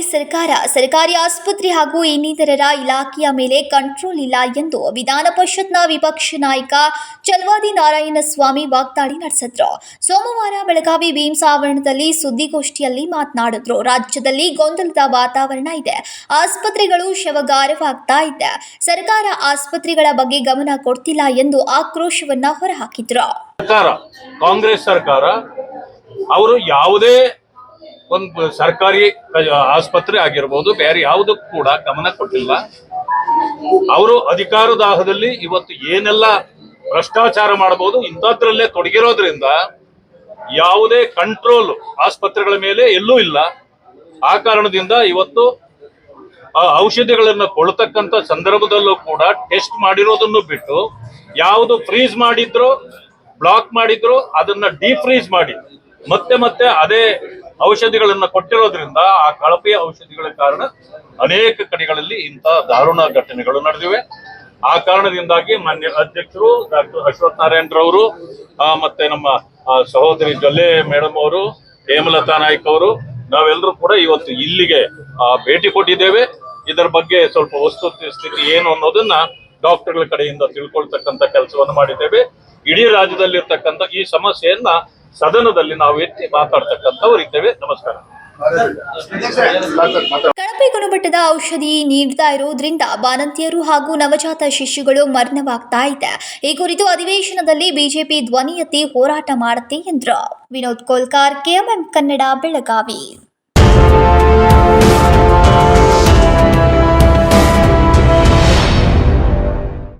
ಸರ್ಕಾರ, ಸರ್ಕಾರಿ ಆಸ್ಪತ್ರೆ ಹಾಗೂ ಇನ್ನಿತರರ ಇಲಾಖೆಯ ಮೇಲೆ ಕಂಟ್ರೋಲ್ ಇಲ್ಲ ಎಂದು ವಿಧಾನ ಪರಿಷತ್ನ ವಿಪಕ್ಷ ನಾಯಕ ಚಲವಾದಿ ನಾರಾಯಣಸ್ವಾಮಿ ವಾಗ್ದಾಳಿ ನಡೆಸಿದ್ರು. ಸೋಮವಾರ ಬೆಳಗಾವಿ ಭೀಮ್ಸ್ ಆವರಣದಲ್ಲಿ ಸುದ್ದಿಗೋಷ್ಠಿಯಲ್ಲಿ ಮಾತನಾಡಿದ್ರು. ರಾಜ್ಯದಲ್ಲಿ ಗೊಂದಲದ ವಾತಾವರಣ ಇದೆ. ಆಸ್ಪತ್ರೆಗಳು ಶವಗಾರವಾಗ್ತಾ ಇದೆ. ಸರ್ಕಾರ ಆಸ್ಪತ್ರೆಗಳ ಬಗ್ಗೆ ಗಮನ ಕೊಡ್ತಿಲ್ಲ ಎಂದು ಆಕ್ರೋಶವನ್ನ ಹೊರಹಾಕಿದ್ರು. ಸರ್ಕಾರ, ಕಾಂಗ್ರೆಸ್ ಸರ್ಕಾರ, ಅವರು ಯಾವುದೇ ಒಂದು ಸರ್ಕಾರಿ ಆಸ್ಪತ್ರೆ ಆಗಿರ್ಬೋದು, ಬೇರೆ ಯಾವುದಕ್ಕೂ ಕೂಡ ಗಮನ ಕೊಟ್ಟಿಲ್ಲ. ಅವರು ಅಧಿಕಾರದಾಹದಲ್ಲಿ ಇವತ್ತು ಏನೆಲ್ಲ ಭ್ರಷ್ಟಾಚಾರ ಮಾಡಬಹುದು, ಇಂಥದ್ರಲ್ಲೇ ತೊಡಗಿರೋದ್ರಿಂದ ಯಾವುದೇ ಕಂಟ್ರೋಲ್ ಆಸ್ಪತ್ರೆಗಳ ಮೇಲೆ ಎಲ್ಲೂ ಇಲ್ಲ. ಆ ಕಾರಣದಿಂದ ಇವತ್ತು ಆ ಔಷಧಿಗಳನ್ನು ಕೊಳ್ತಕ್ಕಂತ ಸಂದರ್ಭದಲ್ಲೂ ಕೂಡ ಟೆಸ್ಟ್ ಮಾಡಿರೋದನ್ನು ಬಿಟ್ಟು ಯಾವುದು ಫ್ರೀಸ್ ಮಾಡಿದ್ರು ಬ್ಲಾಕ್ ಮಾಡಿದ್ರು, ಅದನ್ನ ಡಿಫ್ರೀಸ್ ಮಾಡಿ, ಮತ್ತೆ ಮತ್ತೆ ಅದೇ ಔಷಧಿಗಳನ್ನ ಕೊಟ್ಟಿರೋದ್ರಿಂದ ಆ ಕಳಪೆಯ ಔಷಧಿಗಳ ಕಾರಣ ಅನೇಕ ಕಡೆಗಳಲ್ಲಿ ಇಂಥ ದಾರುಣ ಘಟನೆಗಳು ನಡೆದಿವೆ. ಆ ಕಾರಣದಿಂದಾಗಿ ಮಾನ್ಯ ಅಧ್ಯಕ್ಷರು ಡಾಕ್ಟರ್ ಅಶ್ವಥ್ ನಾರಾಯಣರವರು ರವರು ಮತ್ತೆ ನಮ್ಮ ಸಹೋದರಿ ಜೊಲ್ಲೆ ಮೇಡಮ್ ಅವರು, ಹೇಮಲತಾ ನಾಯ್ಕ ಅವರು, ನಾವೆಲ್ಲರೂ ಕೂಡ ಇವತ್ತು ಇಲ್ಲಿಗೆ ಭೇಟಿ ಕೊಟ್ಟಿದ್ದೇವೆ. ಇದರ ಬಗ್ಗೆ ಸ್ವಲ್ಪ ವಸ್ತು ಸ್ಥಿತಿ ಏನು ಅನ್ನೋದನ್ನ ಡಾಕ್ಟರ್ಗಳ ಕಡೆಯಿಂದ ತಿಳ್ಕೊಳ್ತಕ್ಕಂಥ ಕೆಲಸವನ್ನು ಮಾಡಿದ್ದೇವೆ. ಇಡೀ ರಾಜ್ಯದಲ್ಲಿರ್ತಕ್ಕಂಥ ಈ ಸಮಸ್ಯೆಯನ್ನ ಸದನದಲ್ಲಿ ನಾವು ಎತ್ತಿ ಮಾತಾಡ್ತಕ್ಕಂಥವರಿದ್ದೇವೆ ನಮಸ್ಕಾರ. ಕಳಪೆ ಗುಣಮಟ್ಟದ ಔಷಧಿ ನೀಡ್ತಾ ಇರುವುದರಿಂದ ಬಾಣಂತಿಯರು ಹಾಗೂ ನವಜಾತ ಶಿಶುಗಳು ಮರಣವಾಗ್ತಾ ಇದೆ. ಈ ಕುರಿತು ಅಧಿವೇಶನದಲ್ಲಿ ಬಿಜೆಪಿ ಧ್ವನಿ ಎತ್ತಿ ಹೋರಾಟ ಮಾಡುತ್ತೆ ಎಂದರು. ವಿನೋದ್ ಕೋಲ್ಕಾರ್, ಕೆಎಂಎಂ ಕನ್ನಡ, ಬೆಳಗಾವಿ.